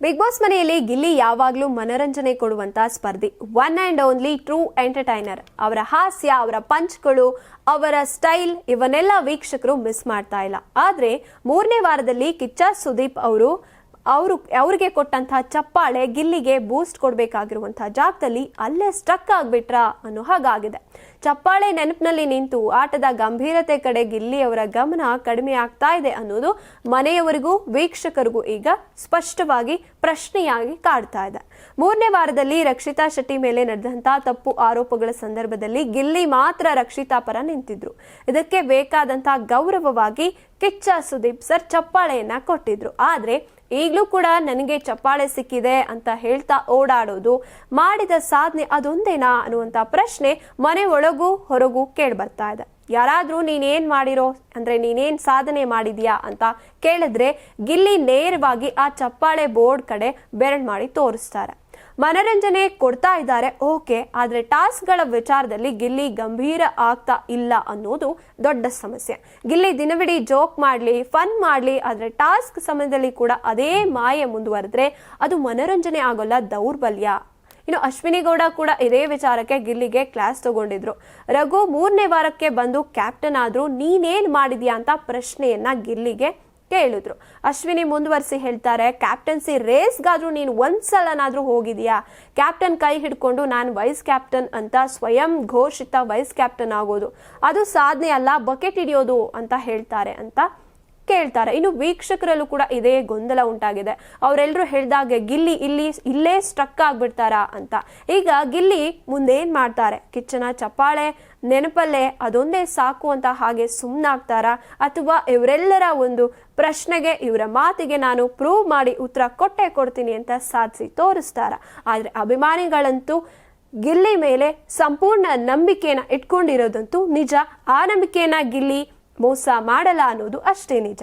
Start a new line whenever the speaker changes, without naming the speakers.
Big boss ಮನೆಯಲ್ಲಿ ಗಿಲ್ಲಿ ಯಾವಾಗಲೂ ಮನರಂಜನೆ ಕೊಡುವಂತ ಸ್ಪರ್ಧಿ. One and only true entertainer ಅವರ ಹಾಸ್ಯ, ಅವರ ಪಂಚ್ಗಳು, ಅವರ ಸ್ಟೈಲ್ ಇವನ್ನೆಲ್ಲ ವೀಕ್ಷಕರು ಮಿಸ್ ಮಾಡ್ತಾ ಇಲ್ಲ. ಆದ್ರೆ ಮೂರನೇ ವಾರದಲ್ಲಿ ಕಿಚ್ಚ ಸುದೀಪ್ ಅವರು ಅವರು ಅವ್ರಿಗೆ ಕೊಟ್ಟಂತಹ ಚಪ್ಪಾಳೆ ಗಿಲ್ಲಿಗೆ ಬೂಸ್ಟ್ ಕೊಡಬೇಕಾಗಿರುವಂತಹ ಜಾಗದಲ್ಲಿ ಅಲ್ಲೇ ಸ್ಟಕ್ ಆಗ್ಬಿಟ್ರಾ ಅನ್ನೋ ಹಾಗಾಗಿದೆ. ಚಪ್ಪಾಳೆ ನೆನಪಿನಲ್ಲಿ ನಿಂತು ಆಟದ ಗಂಭೀರತೆ ಕಡೆ ಗಿಲ್ಲಿ ಅವರ ಗಮನ ಕಡಿಮೆ ಆಗ್ತಾ ಇದೆ ಅನ್ನೋದು ಮನೆಯವರಿಗೂ ವೀಕ್ಷಕರಿಗೂ ಈಗ ಸ್ಪಷ್ಟವಾಗಿ ಪ್ರಶ್ನೆಯಾಗಿ ಕಾಡ್ತಾ ಇದೆ. ಮೂರನೇ ವಾರದಲ್ಲಿ ರಕ್ಷಿತಾ ಶೆಟ್ಟಿ ಮೇಲೆ ನಡೆದಂತಹ ತಪ್ಪು ಆರೋಪಗಳ ಸಂದರ್ಭದಲ್ಲಿ ಗಿಲ್ಲಿ ಮಾತ್ರ ರಕ್ಷಿತಾ ಪರ ನಿಂತಿದ್ರು. ಇದಕ್ಕೆ ಬೇಕಾದಂತಹ ಗೌರವವಾಗಿ ಕಿಚ್ಚ ಸುದೀಪ್ ಸರ್ ಚಪ್ಪಾಳೆಯನ್ನ ಕೊಟ್ಟಿದ್ರು. ಆದ್ರೆ ಈಗಲೂ ಕೂಡ ನನಗೆ ಚಪ್ಪಾಳೆ ಸಿಕ್ಕಿದೆ ಅಂತ ಹೇಳ್ತಾ ಓಡಾಡೋದು, ಮಾಡಿದ ಸಾಧನೆ ಅದೊಂದೇನಾ ಅನ್ನುವಂಥ ಪ್ರಶ್ನೆ ಮನೆ ಒಳಗೂ ಹೊರಗೂ ಕೇಳಿ ಬರ್ತಾ ಇದೆ. ಯಾರಾದ್ರೂ ನೀನೇನ್ ಮಾಡಿರೋ, ಅಂದ್ರೆ ನೀನೇನ್ ಸಾಧನೆ ಮಾಡಿದ್ಯಾ ಅಂತ ಕೇಳಿದ್ರೆ ಗಿಲ್ಲಿ ನೇರವಾಗಿ ಆ ಚಪ್ಪಾಳೆ ಬೋರ್ಡ್ ಕಡೆ ಬೆರಳ್ ಮಾಡಿ ತೋರಿಸ್ತಾರೆ. ಮನರಂಜನೆ ಕೊಡ್ತಾ ಇದ್ದಾರೆ. ಓಕೆ, ಆದರೆ ಟಾಸ್ಕ್ಗಳ ವಿಚಾರದಲ್ಲಿ ಗಿಲ್ಲಿ ಗಂಭೀರ ಆಗ್ತಾ ಇಲ್ಲ ಅನ್ನೋದು ದೊಡ್ಡ ಸಮಸ್ಯೆ. ಗಿಲ್ಲಿ ದಿನವಿಡೀ ಜೋಕ್ ಮಾಡ್ಲಿ, ಫನ್ ಮಾಡ್ಲಿ, ಆದರೆ ಟಾಸ್ಕ್ ಸಮಯದಲ್ಲಿ ಕೂಡ ಅದೇ ಮಾಯೆ ಮುಂದುವರೆದ್ರೆ ಅದು ಮನರಂಜನೆ ಆಗೋಲ್ಲ, ದೌರ್ಬಲ್ಯ. ಇನ್ನು ಅಶ್ವಿನಿ ಗೌಡ ಕೂಡ ಇದೇ ವಿಚಾರಕ್ಕೆ ಗಿಲ್ಲಿಗೆ ಕ್ಲಾಸ್ ತಗೊಂಡಿದ್ರು. ರಘು ಮೂರನೇ ವಾರಕ್ಕೆ ಬಂದು ಕ್ಯಾಪ್ಟನ್ ಆದ್ರೂ ನೀನೇನ್ ಮಾಡಿದ್ಯಾ ಅಂತ ಪ್ರಶ್ನೆಯನ್ನ ಗಿಲ್ಲಿಗೆ ಕೇಳಿದ್ರು. ಅಶ್ವಿನಿ ಮುಂದುವರಿಸಿ ಹೇಳ್ತಾರೆ ಕ್ಯಾಪ್ಟನ್ಸಿ ರೇಸ್ಗಾದ್ರೂ ನೀನು ಒಂದ್ಸಲನಾದ್ರೂ ಹೋಗಿದ್ಯಾ? ಕ್ಯಾಪ್ಟನ್ ಕೈ ಹಿಡ್ಕೊಂಡು ನಾನು ವೈಸ್ ಕ್ಯಾಪ್ಟನ್ ಅಂತ ಸ್ವಯಂ ಘೋಷಿತ ವೈಸ್ ಕ್ಯಾಪ್ಟನ್ ಆಗೋದು. ಅದು ಸಾಧನೆ ಅಲ್ಲ, ಬಕೆಟ್ ಹಿಡಿಯೋದು ಅಂತ ಹೇಳ್ತಾರೆ ಅಂತ ಕೇಳ್ತಾರೆ. ಇನ್ನು ವೀಕ್ಷಕರಲ್ಲೂ ಕೂಡ ಇದೇ ಗೊಂದಲ ಉಂಟಾಗಿದೆ. ಅವರೆಲ್ಲರೂ ಹೇಳಿದಾಗ ಗಿಲ್ಲಿ ಇಲ್ಲಿ, ಇಲ್ಲೇ ಸ್ಟ್ರಕ್ ಆಗ್ಬಿಡ್ತಾರಾ ಅಂತ. ಈಗ ಗಿಲ್ಲಿ ಮುಂದೇನು ಮಾಡ್ತಾರೆ? ಕಿಚ್ಚನ ಚಪ್ಪಾಳೆ, ನೆನಪಲ್ಲೇ ಅದೊಂದೇ ಸಾಕು ಅಂತ ಹಾಗೆ ಸುಮ್ಮನಾಗ್ತಾರಾ ಅಥವಾ ಇವರೆಲ್ಲರ ಒಂದು ಪ್ರಶ್ನೆಗೆ, ಇವರ ಮಾತಿಗೆ ನಾನು ಪ್ರೂವ್ ಮಾಡಿ ಉತ್ತರ ಕೊಟ್ಟೆ ಕೊಡ್ತೀನಿ ಅಂತ ಸಾಧಿಸಿ ತೋರಿಸ್ತಾರ? ಆದರೆ ಅಭಿಮಾನಿಗಳಂತೂ ಗಿಲ್ಲಿ ಮೇಲೆ ಸಂಪೂರ್ಣ ನಂಬಿಕೆನ ಇಟ್ಕೊಂಡಿರೋದಂತೂ ನಿಜ. ಆ ನಂಬಿಕೆಯನ್ನ ಗಿಲ್ಲಿ ಮೋಸ ಮಾಡಲ್ಲ ಅನ್ನೋದು ಅಷ್ಟೇ ನಿಜ.